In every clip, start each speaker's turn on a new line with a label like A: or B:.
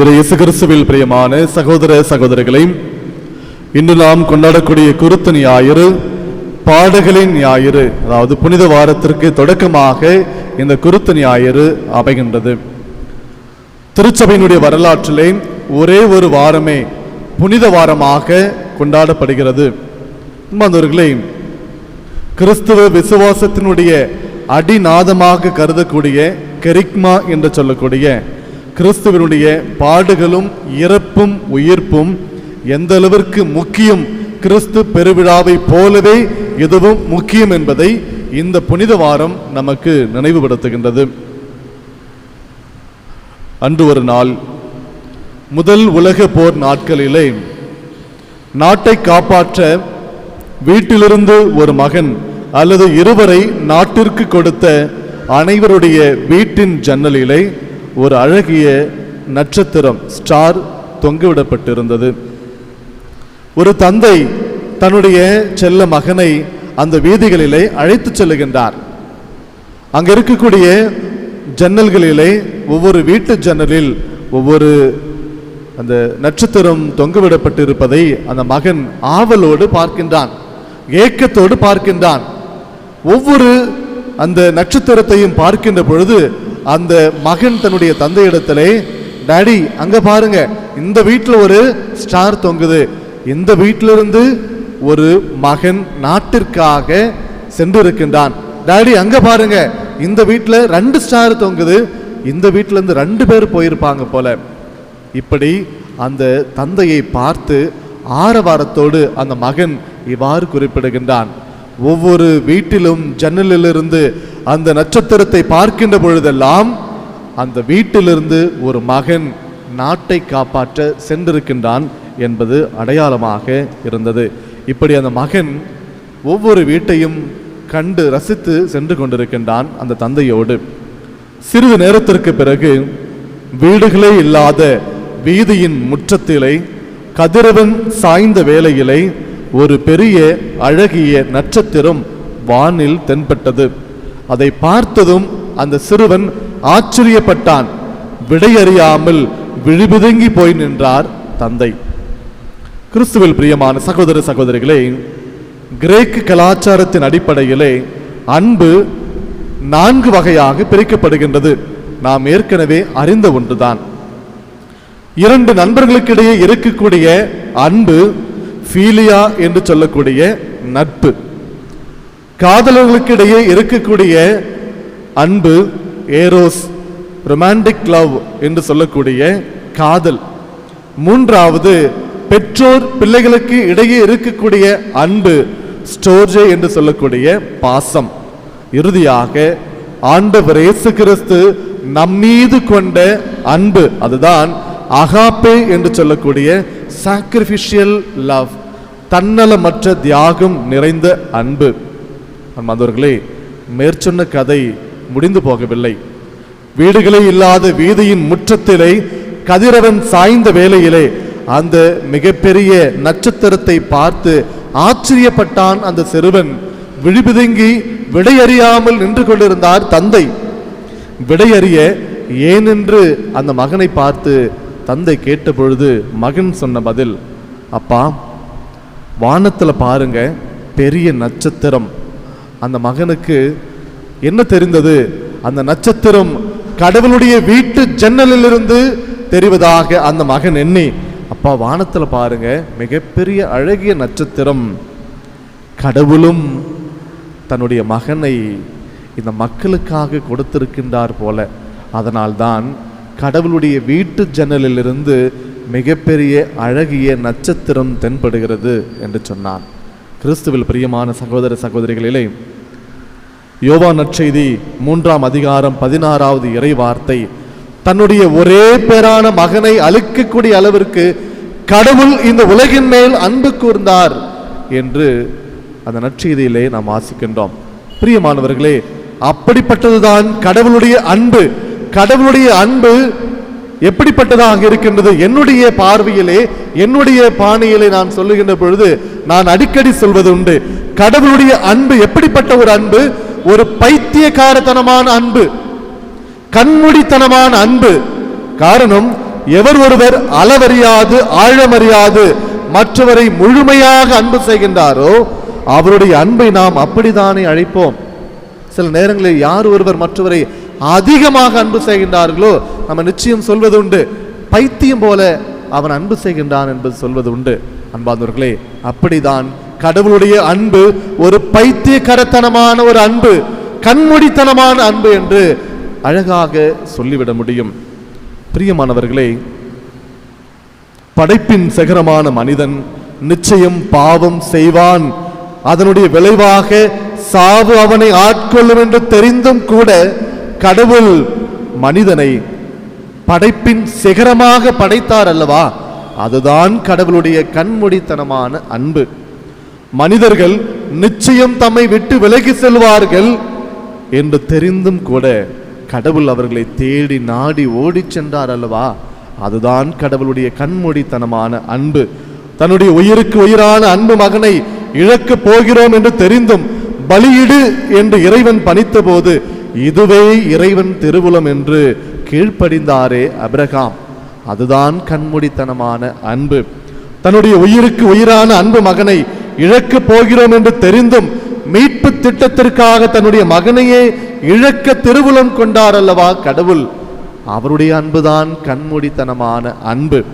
A: இறை இயேசு கிறிஸ்துவில் பிரியமான சகோதர சகோதரிகளை இன்று நாம் கொண்டாடக்கூடிய குருத்து ஞாயிறு பாடகளின் ஞாயிறு அதாவது புனித வாரத்திற்கு தொடக்கமாக இந்த குருத்து ஞாயிறு அமைகின்றது. திருச்சபையினுடைய வரலாற்றிலே ஒரே ஒரு வாரமே புனித வாரமாக கொண்டாடப்படுகிறது. அன்பார்ந்தவர்களே கிறிஸ்துவ விசுவாசத்தினுடைய அடிநாதமாக கருதக்கூடிய கெரிக்மா என்று சொல்லக்கூடிய கிறிஸ்துவனுடைய பாடுகளும் இறப்பும் உயிர்ப்பும் எந்த அளவிற்கு முக்கியம் கிறிஸ்து பெருவிழாவை போலவே இதுவும் முக்கியம் என்பதை இந்த புனித வாரம் நமக்கு நினைவுபடுத்துகின்றது. அன்று ஒரு நாள் முதல் உலக போர் நாட்களிலே நாட்டை காப்பாற்ற வீட்டிலிருந்து ஒரு மகன் அல்லது இருவரை நாட்டிற்கு கொடுத்த அனைவருடைய வீட்டின் ஜன்னலிலே ஒரு அழகிய நட்சத்திரம் ஸ்டார் தொங்கவிடப்பட்டிருந்தது. ஒரு தந்தை தன்னுடைய செல்ல மகனை அந்த வீதிகளிலே அழைத்துச் செல்லுகின்றார். அங்க இருக்கக்கூடிய ஜன்னல்களிலே ஒவ்வொரு வீட்டு ஜன்னலில் ஒவ்வொரு அந்த நட்சத்திரம் தொங்கவிடப்பட்டிருப்பதை அந்த மகன் ஆவலோடு பார்க்கின்றான் ஏக்கத்தோடு பார்க்கின்றான். ஒவ்வொரு அந்த நட்சத்திரத்தையும் பார்க்கின்ற பொழுது அந்த மகன் தன்னுடைய தந்தையிடத்திலே டாடி அங்க பாருங்க இந்த வீட்டில் ஒரு ஸ்டார் தொங்குது. இந்த வீட்டிலிருந்து ஒரு மகன் நாட்டிற்காக சென்றிருக்கின்றான். டாடி அங்க பாருங்க இந்த வீட்டில் ரெண்டு ஸ்டார் தொங்குது. இந்த வீட்டிலேருந்து ரெண்டு பேர் போயிருப்பாங்க போல. இப்படி அந்த தந்தையை பார்த்து ஆரவாரத்தோடு அந்த மகன் இவ்வாறு குறிப்பிடுகின்றான். ஒவ்வொரு வீட்டிலும் ஜன்னலிலிருந்து அந்த நட்சத்திரத்தை பார்க்கின்ற பொழுதெல்லாம் அந்த வீட்டிலிருந்து ஒரு மகன் நாட்டை காப்பாற்ற சென்றிருக்கின்றான் என்பது அடையாளமாக இருந்தது. இப்படி அந்த மகன் ஒவ்வொரு வீட்டையும் கண்டு ரசித்து சென்று கொண்டிருக்கின்றான் அந்த தந்தையோடு. சிறிது நேரத்திற்கு பிறகு வீடுகளே இல்லாத வீதியின் முற்றத்திலே கதிரவன் சாய்ந்த வேளையிலே ஒரு பெரிய அழகிய நட்சத்திரம் வானில் தென்பட்டது. அதை பார்த்ததும் அந்த சிறுவன் ஆச்சரியப்பட்டான். விடையறியாமல் விழிபுதுங்கி போய் நின்றார் தந்தை. கிறிஸ்துவில் பிரியமான சகோதர சகோதரிகளே கிரேக்கு கலாச்சாரத்தின் அடிப்படையிலே அன்பு நான்கு வகையாக பிரிக்கப்படுகின்றது. நாம் ஏற்கனவே அறிந்த ஒன்றுதான். இரண்டு நண்பர்களுக்கிடையே இருக்கக்கூடிய அன்பு ஃபீலியா என்று சொல்லக்கூடிய நட்பு. காதலர்களுக்கிடையே இருக்கக்கூடிய அன்பு ஏரோஸ் ரொமான்டிக் லவ் என்று சொல்லக்கூடிய காதல். மூன்றாவது பெற்றோர் பிள்ளைகளுக்கு இடையே இருக்கக்கூடிய அன்பு ஸ்டோர்ஜே என்று சொல்லக்கூடிய பாசம். இறுதியாக ஆண்டவர் இயேசு கிறிஸ்து நம்மீது கொண்ட அன்பு அதுதான் அகாப்பே என்று சொல்லக்கூடிய சாக்ரிஃபிஷியல் லவ் தன்னலமற்ற தியாகம் நிறைந்த அன்பு. அன்பார்ந்தவர்களே மேற்சொன்ன கதை முடிந்து போகவில்லை. வீடுகளே இல்லாத வீதியின் முற்றத்திலே கதிரவன் சாய்ந்த வேளையிலே அந்த மிகப்பெரிய நட்சத்திரத்தை பார்த்து ஆச்சரியப்பட்டான் அந்த சிறுவன். விழிபிதுங்கி விடையறியாமல் நின்று கொண்டிருந்தார் தந்தை. விடையறிய ஏனென்று அந்த மகனை பார்த்து தந்தை கேட்ட பொழுது மகன் சொன்ன பதில் அப்பா வானத்தில் பாருங்க பெரிய நட்சத்திரம். அந்த மகனுக்கு என்ன தெரிந்தது? அந்த நட்சத்திரம் கடவுளுடைய வீட்டு ஜன்னலிலிருந்து தெரிவதாக அந்த மகன் எண்ணி அப்பா வானத்தில் பாருங்க மிகப்பெரிய அழகிய நட்சத்திரம். கடவுளும் தன்னுடைய மகனை இந்த மக்களுக்காக கொடுத்திருக்கின்றார் போல. அதனால்தான் கடவுளுடைய வீட்டு ஜன்னலிலிருந்து மிகப்பெரிய அழகிய நட்சத்திரம் தென்படுகிறது என்று சொன்னான். கிறிஸ்துவில் பிரியமான சகோதர சகோதரிகளிலே யோவா நற்செய்தி மூன்றாம் அதிகாரம் பதினாறாவது இறை வார்த்தை தன்னுடைய ஒரே பேரான மகனை அழிக்கக்கூடிய அளவிற்கு கடவுள் இந்த உலகின் மேல் அன்பு கூர்ந்தார் என்று அந்த நற்செய்தியிலே நாம் வாசிக்கின்றோம். பிரியமானவர்களே அப்படிப்பட்டதுதான் கடவுளுடைய அன்பு. கடவுளுடைய அன்பு எப்படிப்பட்டதாக இருக்கின்றது? என்னுடைய பார்வையிலே என்னுடைய பாணியிலே நான் சொல்லுகின்ற பொழுது நான் அடிக்கடி சொல்வது உண்டு. கடவுளுடைய அன்பு எப்படிப்பட்ட ஒரு அன்பு? ஒரு பைத்தியக்காரத்தனமான அன்பு. கண்முடித்தனமான அன்பு. காரணம் எவர் ஒருவர் அளவறியாது ஆழமறியாது மற்றவரை முழுமையாக அன்பு செய்கின்றாரோ அவருடைய அன்பை நாம் அப்படித்தானே அழைப்போம். சில நேரங்களில் யார் ஒருவர் மற்றவரை அதிகமாக அன்பு செய்கின்றார்களோ நம்ம நிச்சயம் சொல்வது உண்டு பைத்தியம் போல அவன் அன்பு செய்கின்றான் என்பது சொல்வது உண்டு அன்பார்ந்தவர்களே அப்படிதான் கடவுளுடைய அன்பு ஒரு பைத்தியக்கரத்தனமான ஒரு அன்பு கண்மூடித்தனமான அன்பு என்று அழகாக சொல்லிவிட முடியும். பிரியமானவர்களே படைப்பின் சிகரமான மனிதன் நிச்சயம் பாவம் செய்வான். அதனுடைய விளைவாக சாவு அவனை ஆட்கொள்ளும் என்று தெரிந்தும் கூட கடவுள் மனிதனை படைப்பின் சிகரமாக படைத்தார் அல்லவா? அதுதான் கடவுளுடைய கண்மூடித்தனமான அன்பு. மனிதர்கள் நிச்சயம் தம்மை விட்டு விலகி செல்வார்கள் என்று தெரிந்தும் கூட கடவுள் அவர்களை தேடி நாடி ஓடிச் சென்றார் அல்லவா? அதுதான் கடவுளுடைய கண்மூடித்தனமான அன்பு. தன்னுடைய உயிருக்கு உயிரான அன்பு மகனை இழக்கப் போகிறோம் என்று தெரிந்தும் பலியிடு என்று இறைவன் பணித்த போது இதுவே இறைவன் திருவுளம் என்று கீழ்ப்படிந்தாரே அபிரகாம். அதுதான் கண்மூடித்தனமான அன்பு. தன்னுடைய உயிருக்கு உயிரான அன்பு மகனை இழக்கப் போகிறோம் என்று தெரிந்தும் மீட்பு திட்டத்திற்காக தன்னுடைய மகனையே இழக்க திருவுளம் கொண்டார் அல்லவா கடவுள்? அவருடைய அன்புதான் கண்மூடித்தனமான அன்பு.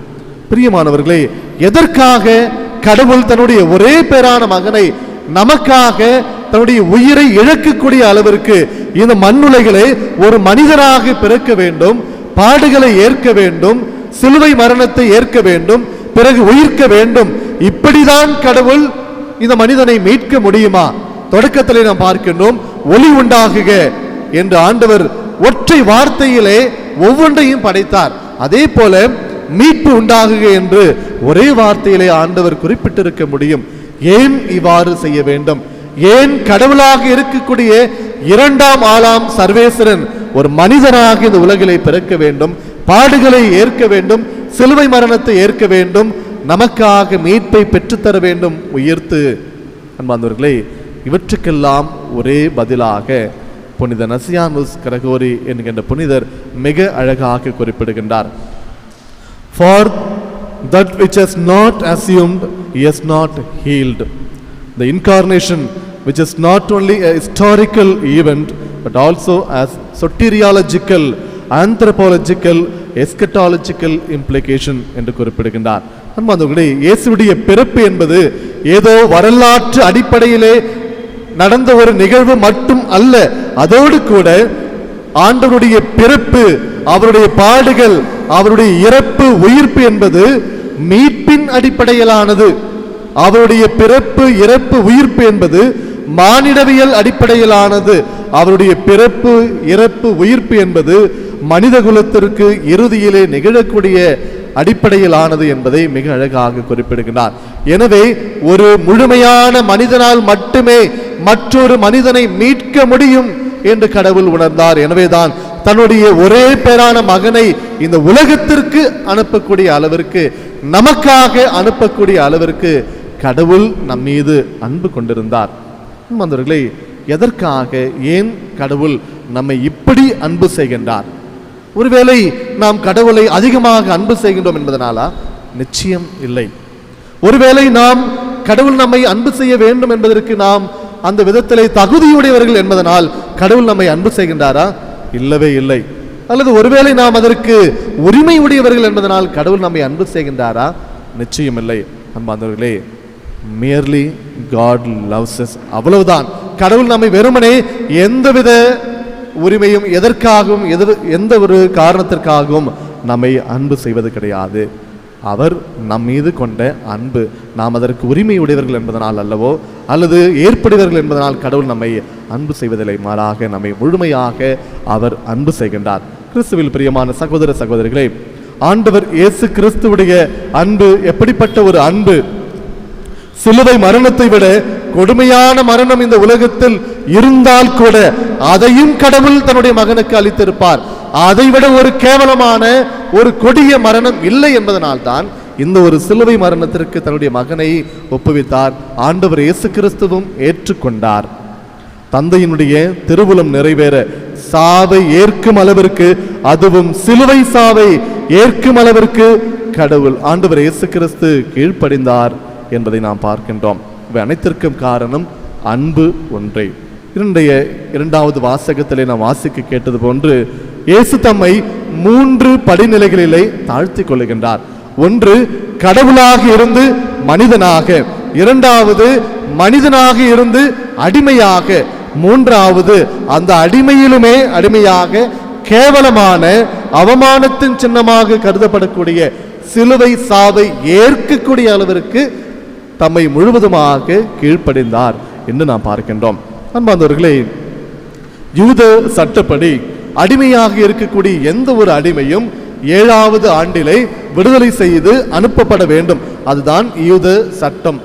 A: பிரியமானவர்களே எதற்காக கடவுள் தன்னுடைய ஒரே பேரான மகனை நமக்காக தன்னுடைய உயிரை இழக்கக்கூடிய அளவிற்கு இந்த மண்ணுலைகளை ஒரு மனிதராக பிறக்க வேண்டும் பாடுகளை ஏற்க வேண்டும் சிலுவை மரணத்தை ஏற்க வேண்டும் பிறகு உயிர்க்க வேண்டும். இப்படிதான் கடவுள் இந்த மனிதனை மீட்க முடியுமா? தொடக்கத்திலே நாம் பார்க்கின்றோம் ஒளி உண்டாகுக என்று ஆண்டவர் ஒற்றை வார்த்தையிலே ஒவ்வொன்றையும் படைத்தார். அதே போல மீட்பு உண்டாகுக என்று ஒரே வார்த்தையிலே ஆண்டவர் குறிப்பிட்டிருக்க முடியும். ஏன் இவ்வாறு செய்ய வேண்டும்? ஏன் கடவுளாக இருக்கக்கூடிய இரண்டாம் ஆளாம் சர்வேஸ்வரன் ஒரு மனிதனாக இந்த உலகிலே பிறக்க வேண்டும் பாடுகளை ஏற்க வேண்டும் சிலுவை மரணத்தை ஏற்க வேண்டும் நமக்காக மீட்பை பெற்றுத்தர வேண்டும் உயர்த்து. அன்பாந்தவர்களே இவற்றுக்கெல்லாம் ஒரே பதிலாக புனித நசியானுஸ் கரகோரி என்கின்ற புனிதர் மிக அழகாக குறிப்பிடுகின்றார். For that which has not assumed is not held the incarnation which is not only a historical event but also as soteriological anthropological eschatological implication என்று குறிப்பிடுகின்றார். அன்பாந்தவர்களே இயேசுடைய பிறப்பு என்பது ஏதோ வரலாற்று அடிப்படையிலே நடந்த ஒரு நிகழ்வு மட்டும் அல்ல அதோடு கூட ஆண்டவருடைய பிறப்பு அவருடைய பாடுகள் அவருடைய இறப்பு உயிர்ப்பு என்பது மீட்பின் அடிப்படையிலானது. அவருடைய பிறப்பு இறப்பு உயிர்ப்பு என்பது மானிடவியல் அடிப்படையிலானது. அவருடைய பிறப்பு இறப்பு உயிர்ப்பு என்பது மனித குலத்திற்கு இறுதியிலே நிகழக்கூடிய அடிப்படையிலானது என்பதை மிக அழகாக குறிப்பிடுகிறார் எனவே ஒரு முழுமையான மனிதனால் மட்டுமே மற்றொரு மனிதனை மீட்க முடியும் என்று கடவுள் உணர்ந்தார். எனவேதான் தன்னுடைய ஒரே பேரான மகனை இந்த உலகத்திற்கு அனுப்பக்கூடிய அளவிற்கு நமக்காக அனுப்பக்கூடிய அளவிற்கு கடவுள் நம் மீது அன்பு கொண்டிருந்தார். அன்பர்களே எதற்காக ஏன் கடவுள் நம்மை இப்படி அன்பு செய்கின்றார்? ஒருவேளை நாம் கடவுளை அதிகமாக அன்பு செய்கின்றோம் என்பதனாலா? நிச்சயம் இல்லை. ஒருவேளை நாம் கடவுள் நம்மை அன்பு செய்ய வேண்டும் என்பதற்கு நாம் அந்த விதத்திலே தகுதியுடையவர்கள் என்பதனால் கடவுள் நம்மை அன்பு செய்கின்றாரா? இல்லவே இல்லை. அல்லது ஒருவேளை நாம் அதற்கு உரிமை உடையவர்கள் என்பதனால் கடவுள் நம்மை அன்பு செய்கின்றாரா? நிச்சயம் இல்லை. அன்பாந்தவர்களே மியர்லி காட் லவ்ஸ் அவ்வளவுதான். கடவுள் நம்மை வெறுமனே எந்தவித உரிமையும் எதற்காகவும் எது எந்த ஒரு காரணத்திற்காகவும் நம்மை அன்பு செய்வது கிடையாது. அவர் நம் மீது கொண்ட அன்பு. நாம் அதற்கு உரிமை உடையவர்கள் என்பதனால் அல்லவோ அல்லது ஏற்படுவர்கள் என்பதனால் கடவுள் நம்மை அன்பு செய்வதில்லை. மாறாக நம்மை முழுமையாக அவர் அன்பு செய்கின்றார். கிறிஸ்துவில் பிரியமான சகோதர சகோதரிகளே ஆண்டவர் இயேசு கிறிஸ்துவுடைய அன்பு எப்படிப்பட்ட ஒரு அன்பு? சிலுவை மரணத்தை விட கொடுமையான மரணம் இந்த உலகத்தில் இருந்தால் கூட அதையும் கடவுள் தன்னுடைய மகனுக்கு அளித்திருப்பார். அதை விட ஒரு கேவலமான ஒரு கொடிய மரணம் இல்லை என்பதனால்தான் இந்த ஒரு சிலுவை மரணத்திற்கு தன்னுடைய மகனை ஒப்புவித்தார். ஆண்டவர் இயேசு கிறிஸ்துவும் ஏற்றுக்கொண்டார். தந்தையினுடைய திருவுளம் நிறைவேற சாவை ஏற்கும் அளவிற்கு அதுவும் சிலுவை சாவை ஏற்கும் அளவிற்கு கடவுள் ஆண்டவர் இயேசு கிறிஸ்து கீழ்ப்படிந்தார். என்பதை நாம் பார்க்கின்றோம். இவை அனைத்திற்கும் காரணம் அன்பு ஒன்றே. இரண்டைய இரண்டாவது வாசகத்திலே நாம் வாசிக்க கேட்டது போன்று இயேசு தம்மை மூன்று படிநிலைகளிலே தாழ்த்தி கொள்ளுகின்றார் ஒன்று கடவுளாக இருந்து மனிதனாக. இரண்டாவது மனிதனாக இருந்து அடிமையாக. மூன்றாவது அந்த அடிமையிலுமே அடிமையாக கேவலமான அவமானத்தின் சின்னமாக கருதப்படக்கூடிய சிலுவை சாவை ஏற்கக்கூடிய அளவிற்கு தம்மை முழுவதுமாக கீழ்ப்படைந்தார் என்று நாம் பார்க்கின்றோம். அன்பாந்தவர்களே யூத சட்டப்படி அடிமையாக இருக்கக்கூடிய எந்த ஒரு அடிமையும் ஏழாவது ஆண்டிலே விடுதலை செய்து அனுப்பப்பட வேண்டும். அதுதான் யூத சட்டம்.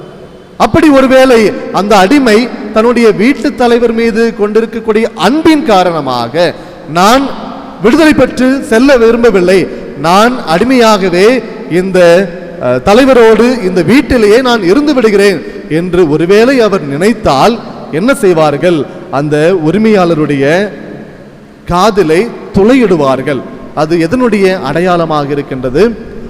A: அப்படி ஒருவேளை அந்த அடிமை தன்னுடைய வீட்டு தலைவர் மீது கொண்டிருக்கக்கூடிய அன்பின் காரணமாக நான் விடுதலை பெற்று செல்ல விரும்பவில்லை. நான் அடிமையாகவே இந்த தலைவரோடு இந்த வீட்டிலேயே நான் இருந்து விடுகிறேன் என்று ஒருவேளை அவர் நினைத்தால் என்ன செய்வார்கள்? அந்த உரிமையாளருடைய காதிலை துளையிடுவார்கள். அது எதனுடைய அடையாளமாக இருக்கின்றது?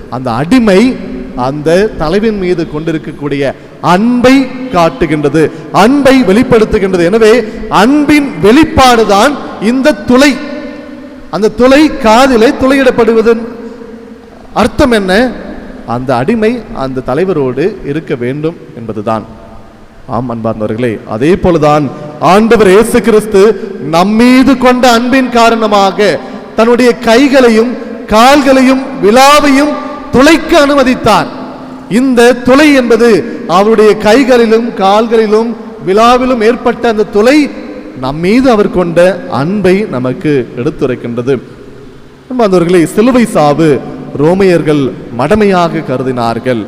A: அந்த அடிமை அந்த தலைவின் மீது கொண்டிருக்கக்கூடிய அன்பை காட்டுகின்றது. அன்பை வெளிப்படுத்துகின்றது. எனவே அன்பின் வெளிப்பாடுதான் இந்த துளை. அந்த துளை காதிலே துளையிடப்படுவதன் அர்த்தம் என்ன? அந்த அடிமை அந்த தலைவரோடு இருக்க வேண்டும் என்பதுதான். ஆம் அன்பார்ந்தவர்களே அதே போலதான் ஆண்டவர் இயேசு கிறிஸ்து நம்மீது கொண்ட அன்பின் காரணமாக தன்னுடைய கைகளையும் கால்களையும் விழாவையும் துளைக்க அனுமதித்தார் இந்த துளை என்பது அவருடைய கைகளிலும் கால்களிலும் விழாவிலும் ஏற்பட்ட அந்த துளை நம்மீது அவர் கொண்ட அன்பை நமக்கு எடுத்துரைக்கின்றது. அன்பார்ந்தவர்களே சிலுவை சாவு ரோமையர்கள் மடமையாக கருதினார்கள்.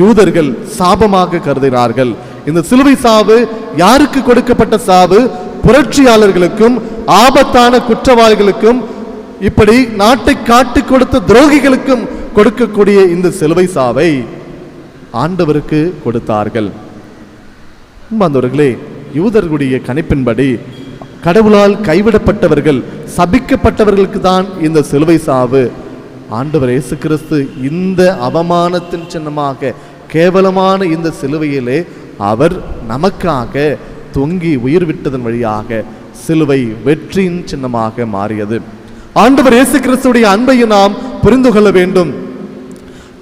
A: யூதர்கள் சாபமாக கருதினார்கள். இந்த சிலுவை சாவு யாருக்கு கொடுக்கப்பட்ட சாவு? புரட்சியாளர்களுக்கும் ஆபத்தான குற்றவாளிகளுக்கும் இப்படி நாட்டை காட்டிக் கொடுத்த துரோகிகளுக்கும் கொடுக்கக்கூடிய இந்த சிலுவை சாவை ஆண்டவருக்கு கொடுத்தார்கள். அன்பார்ந்தவர்களே யூதர்களுடைய கணிப்பின்படி கடவுளால் கைவிடப்பட்டவர்கள் சபிக்கப்பட்டவர்களுக்கு தான் இந்த சிலுவை சாவு. ஆண்டவர் இயேசு கிறிஸ்து இந்த அவமானத்தின் சின்னமாக கேவலமான இந்த சிலுவையிலே அவர் நமக்காக தொங்கி உயிர் விட்டதன் வழியாக சிலுவை வெற்றியின் சின்னமாக மாறியது. ஆண்டவர் இயேசு கிறிஸ்துடைய அன்பையும் நாம் புரிந்து கொள்ள வேண்டும்.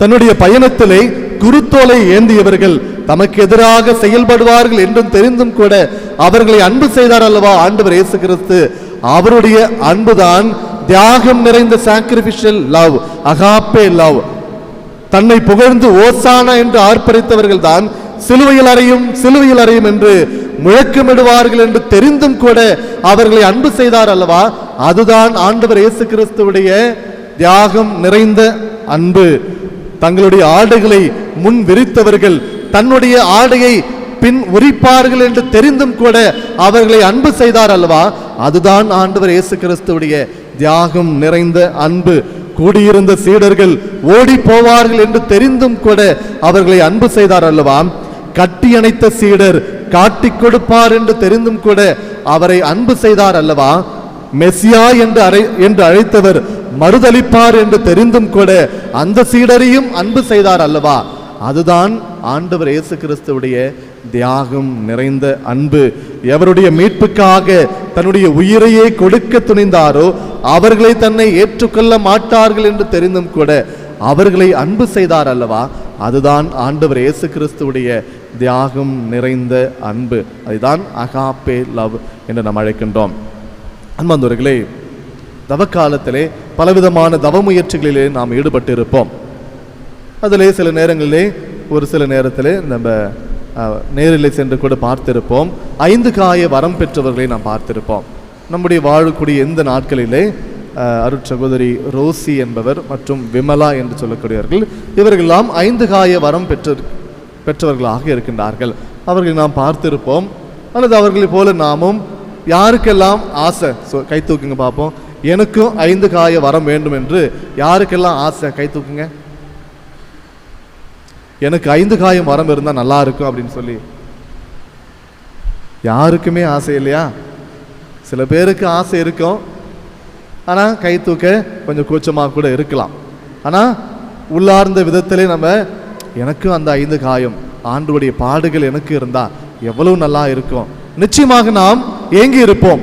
A: தன்னுடைய பயணத்திலே குருத்தோலை ஏந்தியவர்கள் தமக்கு எதிராக செயல்படுவார்கள் என்றும் தெரிந்தும் கூட அவர்களை அன்பு செய்தார் அல்லவா ஆண்டவர் இயேசு கிறிஸ்து அவருடைய அன்புதான் தியாகம் நிறைந்த சாக்ரிபிஷியல் லவ் அகாப்பே லவ் தன்னை புகழ்ந்து ஓசானா என்று ஆர்ப்பரித்தவர்கள் தான் சிலுவையில் அறையும் சிலுவையில் அறையும் என்று முழக்கமிடுவார்கள் என்று தெரிந்தும் கூட அவர்களை அன்பு செய்தார் அல்லவா? அதுதான் ஆண்டவர் இயேசு கிறிஸ்துவுடைய தியாகம் நிறைந்த அன்பு. தங்களுடைய ஆடைகளை முன் விரித்தவர்கள் தன்னுடைய ஆடையை பின் உரிப்பார்கள் என்று தெரிந்தும் கூட அவர்களை அன்பு செய்தார் அல்லவா? அதுதான் ஆண்டவர் இயேசு கிறிஸ்துவுடைய தியாகம் நிறைந்த அன்பு. கூடியிருந்த சீடர்கள் ஓடி போவார்கள் என்று தெரிந்தும் கூட அவர்களை அன்பு செய்தார் அல்லவா? கட்டி அணைத்த சீடர் காட்டிக் கொடுப்பார் என்று தெரிந்தும் கூட அவரை அன்பு செய்தார் அல்லவா? மெஸ்ஸியா என்று அறை என்று அழைத்தவர் மறுதளிப்பார் என்று தெரிந்தும் கூட அந்த சீடரையும் அன்பு செய்தார் அல்லவா? அதுதான் ஆண்டவர் இயேசு கிறிஸ்துவுடைய தியாகம் நிறைந்த அன்பு. எவருடைய மீட்புக்காக தன்னுடைய உயிரையே கொடுக்க துணிந்தாரோ அவர்களை தன்னை ஏற்றுக்கொள்ள மாட்டார்கள் என்று தெரிந்தும் கூட அவர்களை அன்பு செய்தார் அல்லவா? அதுதான் ஆண்டவர் இயேசு கிறிஸ்துவுடைய தியாகம் நிறைந்த அன்பு. அதுதான் அகாப்பே லவ் என்று நாம் அழைக்கின்றோம். அன்பந்தவர்களே தவக்காலத்திலே பலவிதமான தவ முயற்சிகளிலே நாம் ஈடுபட்டு இருப்போம் அதிலே சில நேரங்களிலே ஒரு சில நேரத்திலே நம்ம நேரிலே சென்று கூட பார்த்திருப்போம். ஐந்து காய வரம் பெற்றவர்களை நாம் பார்த்திருப்போம். நம்முடைய வாழக்கூடிய எந்த நாட்களிலே அருட்சகோதரி ரோசி என்பவர் மற்றும் விமலா என்று சொல்லக்கூடியவர்கள் இவர்களெல்லாம் ஐந்து காய வரம் பெற்ற பெற்றவர்களாக இருக்கின்றார்கள். அவர்களை நாம் பார்த்திருப்போம். அல்லது அவர்களைப் போல நாமும் யாருக்கெல்லாம் ஆசை ஸோ கை தூக்குங்க பார்ப்போம் எனக்கும் ஐந்து காய வரம் வேண்டும் என்று யாருக்கெல்லாம் ஆசை? கை தூக்குங்க. எனக்கு ஐந்து காயம் மரம் இருந்தால் நல்லா இருக்கும் அப்படின்னு சொல்லி. யாருக்குமே ஆசை இல்லையா? சில பேருக்கு ஆசை இருக்கும். ஆனால் கை தூக்க கொஞ்சம் கூச்சமாக கூட இருக்கலாம். ஆனால் உள்ளார்ந்த விதத்திலே நம்ம எனக்கும் அந்த ஐந்து காயம் ஆண்டுடைய பாடுகள் எனக்கு இருந்தால் எவ்வளவு நல்லா இருக்கும். நிச்சயமாக நாம் ஏங்கி இருப்போம்.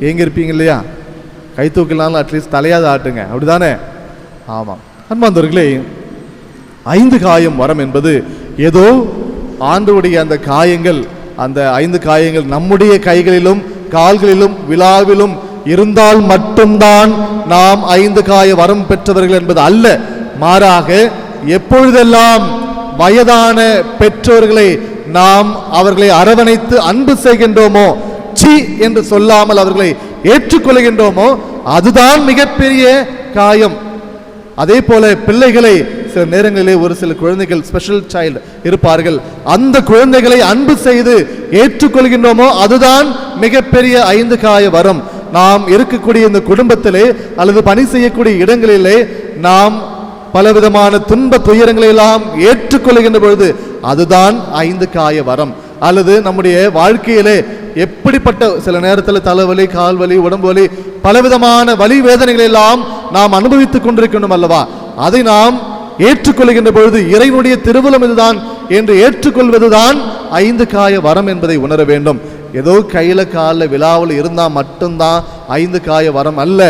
A: ஏங்கி இருப்பீங்க இல்லையா? கை தூக்கலாம்னு அட்லீஸ்ட் தலையாத ஆட்டுங்க. அப்படிதானே? ஆமாம். அன்பாந்தவர்களே ஐந்து காயம் வரம் என்பது ஏதோ ஆண்டவுடைய அந்த காயங்கள் அந்த ஐந்து காயங்கள் நம்முடைய கைகளிலும் கால்களிலும் விழாவிலும் இருந்தால் மட்டும்தான் நாம் ஐந்து காய வரம் பெற்றவர்கள் என்பது அல்ல. மாறாக எப்பொழுதெல்லாம் வயதான பெற்றோர்களை நாம் அவர்களை அரவணைத்து அன்பு செய்கின்றோமோ சி என்று சொல்லாமல் அவர்களை ஏற்றுக்கொள்கின்றோமோ அதுதான் மிகப்பெரிய காயம். அதே போல பிள்ளைகளை சில நேரங்களிலே ஒரு சில குழந்தைகள் ஸ்பெஷல் சைல்டு இருப்பார்கள். அந்த குழந்தைகளை அன்பு செய்து ஏற்றுக்கொள்கின்றோமோ அதுதான் மிகப்பெரிய ஐந்து காய வரம். நாம் இருக்கக்கூடிய இந்த குடும்பத்திலே அல்லது பணி செய்யக்கூடிய இடங்களிலே நாம் பலவிதமான துன்ப துயரங்களை எல்லாம் ஏற்றுக்கொள்கின்ற பொழுது அதுதான் ஐந்து காய வரம். அல்லது நம்முடைய வாழ்க்கையிலே எப்படிப்பட்ட சில நேரத்தில் தலைவலி கால்வலி உடம்பு வலி பலவிதமான வலி வேதனைகளை எல்லாம் நாம் அனுபவித்துக் கொண்டிருக்கணும் அல்லவா? அதை நாம் ஏற்றுக்கொள்கின்ற பொழுது இறைவனுடைய திருவுலம் இதுதான் என்று ஏற்றுக்கொள்வதுதான் ஐந்து காய வரம் என்பதை உணர வேண்டும். ஏதோ கையில காலில் விழாவில் இருந்தால் மட்டும்தான் ஐந்து காய வரம் அல்ல.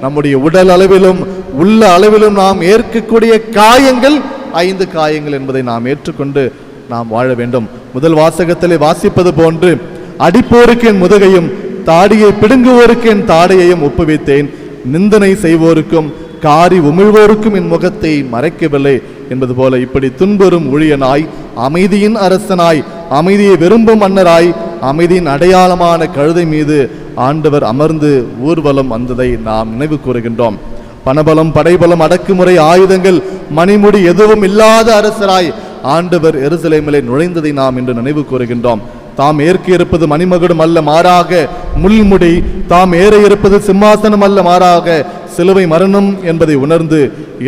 A: நம்முடைய உடல் அளவிலும் உள்ள அளவிலும் நாம் ஏற்கக்கூடிய காயங்கள் ஐந்து காயங்கள் என்பதை நாம் ஏற்றுக்கொண்டு நாம் வாழ வேண்டும். முதல் வாசகத்திலே வாசிப்பது போன்று அடிப்போருக்கு என் முதுகையும் தாடியை பிடுங்குவோருக்கு என் தாடையையும் ஒப்புவித்தேன். நிந்தனை செய்வோருக்கும் காரி உமிழ்வோருக்கும் என் முகத்தை மறைக்கவில்லை என்பது போல இப்படி துன்புறும் ஊழியனாய் அமைதியின் அரசனாய் அமைதியை விரும்பும் மன்னராய் அமைதியின் அடையாளமான கழுதை மீது ஆண்டவர் அமர்ந்து ஊர்வலம் வந்ததை நாம் நினைவு கூறுகின்றோம். பணபலம் படைபலம் அடக்குமுறை ஆயுதங்கள் மணிமுடி எதுவும் இல்லாத அரசராய் ஆண்டவர் எருசலேமிலே நுழைந்ததை நாம் இன்று நினைவு கூறுகின்றோம். தாம் ஏற்க இருப்பது மணிமகுடம் அல்ல மாறாக முள்முடி தாம் ஏற இருப்பது சிம்மாசனம் அல்ல மாறாக சிலுவை மரணம் என்பதை உணர்ந்து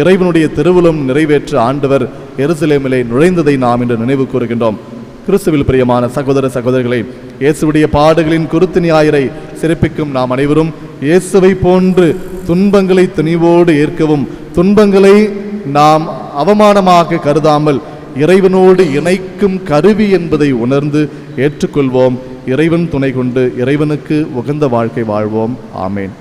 A: இறைவனுடைய திருவுளம் நிறைவேற்ற ஆண்டவர் எருசலேமிலே நுழைந்ததை நாம் இன்று நினைவு கூறுகின்றோம். கிறிஸ்துவில் பிரியமான சகோதர சகோதரிகளை இயேசுவுடைய பாடுகளின் குருத்து ஞாயிறை சிறப்பிக்கும் நாம் அனைவரும் இயேசுவை போன்று துன்பங்களை துணிவோடு ஏற்கவும் துன்பங்களை நாம் அவமானமாக கருதாமல் இறைவனோடு இணைக்கும் கருவி என்பதை உணர்ந்து ஏற்றுக்கொள்வோம். இறைவன் துணை கொண்டு இறைவனுக்கு உகந்த வாழ்க்கை வாழ்வோம். ஆமேன்.